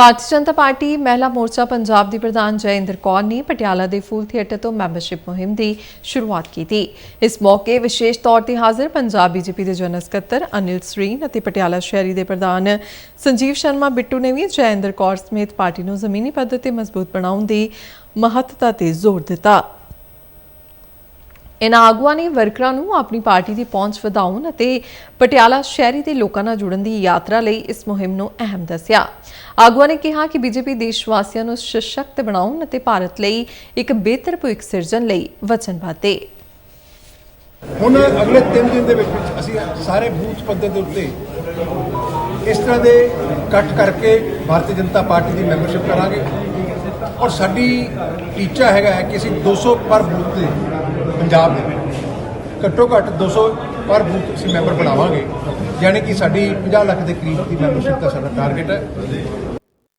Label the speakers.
Speaker 1: Bharatiya Janata party, ਮਹਿਲਾ ਮੋਰਚਾ ਪੰਜਾਬ ਦੀ ਪ੍ਰਧਾਨ ਜੈਇੰਦਰ ਕੌਰ ਨੇ ਪਟਿਆਲਾ ਦੇ ਫੂਲ ਥੀਏਟਰ ਤੋਂ ਮੈਂਬਰਸ਼ਿਪ ਮੁਹਿੰਮ ਦੀ ਸ਼ੁਰੂਆਤ ਕੀਤੀ। ਇਸ ਮੌਕੇ ਵਿਸ਼ੇਸ਼ ਤੌਰ ਤੇ ਹਾਜ਼ਰ ਪੰਜਾਬ ਬੀਜੇਪੀ ਦੇ ਜਨਰਲ ਸਕੱਤਰ ਅਨਿਲ ਸਰੀਨ ਅਤੇ ਪਟਿਆਲਾ ਸ਼ਹਿਰੀ ਦੇ ਪ੍ਰਧਾਨ ਸੰਜੀਵ ਸ਼ਰਮਾ ਬਿੱਟੂ ਨੇ ਵੀ ਜੈਇੰਦਰ ਕੌਰ ਸਮੇਤ ਪਾਰਟੀ ਨੂੰ ਜ਼ਮੀਨੀ ਪੱਧਰ ਤੇ ਮਜ਼ਬੂਤ ਬਣਾਉਣ ਦੀ ਮਹੱਤਤਾ ਤੇ ਜ਼ੋਰ ਦਿੱਤਾ। ਇਹਨਾਂ ਆਗੂਆਂ ਨੇ ਵਰਕਰਾਂ ਨੂੰ ਆਪਣੀ ਪਾਰਟੀ ਦੀ ਪਹੁੰਚ ਵਧਾਉਣ ਅਤੇ ਪਟਿਆਲਾ ਸ਼ਹਿਰੀ ਦੇ ਲੋਕਾਂ ਨਾਲ ਜੁੜਨ ਦੀ ਯਾਤਰਾ ਲਈ ਇਸ ਮੁਹਿੰਮ ਨੂੰ ਅਹਿਮ ਦੱਸਿਆ। ਆਗੂਆਂ ਨੇ ਕਿਹਾ ਕਿ ਬੀਜੇਪੀ ਦੇਸ਼ ਵਾਸੀਆਂ ਨੂੰ ਸਸ਼ਕਤ ਬਣਾਉਣ ਅਤੇ ਭਾਰਤ ਲਈ ਇੱਕ ਬਿਹਤਰ ਭਵਿੱਖ ਸਿਰਜਣ ਲਈ ਵਚਨਬੱਧ ਹੈ
Speaker 2: ਹੁਣ ਅਗਲੇ 3 ਦਿਨ ਦੇ ਵਿੱਚ ਅਸੀਂ ਸਾਰੇ ਬੂਥ ਪੱਧਰ ਦੇ ਉੱਤੇ ਇਸ ਤਰ੍ਹਾਂ ਦੇ ਇਕੱਠ ਕਰਕੇ ਭਾਰਤੀ ਜਨਤਾ ਪਾਰਟੀ ਦੀ ਮੈਂਬਰਸ਼ਿਪ ਕਰਾਂਗੇ। ਔਰ ਸਾਡੀ ਟੀਚਾ ਹੈਗਾ ਹੈ ਕਿ ਅਸੀਂ 200 ਪਰ ਬੂਥ ਤੇ ਪੰਜਾਬ ਦੇ ਵਿੱਚ। ਘੱਟੋ ਘੱਟ 200 ਪਰ ਬੂਥ ਅਸੀਂ ਮੈਂਬਰ ਬਣਾਵਾਂਗੇ। ਯਾਨੀ ਕਿ ਸਾਡੀ 50 ਲੱਖ ਦੇ ਕਰੀਬ ਦੀ ਮੈਂਬਰਸ਼ਿਪ ਦਾ ਸਾਡਾ ਟਾਰਗੇਟ ਹੈ।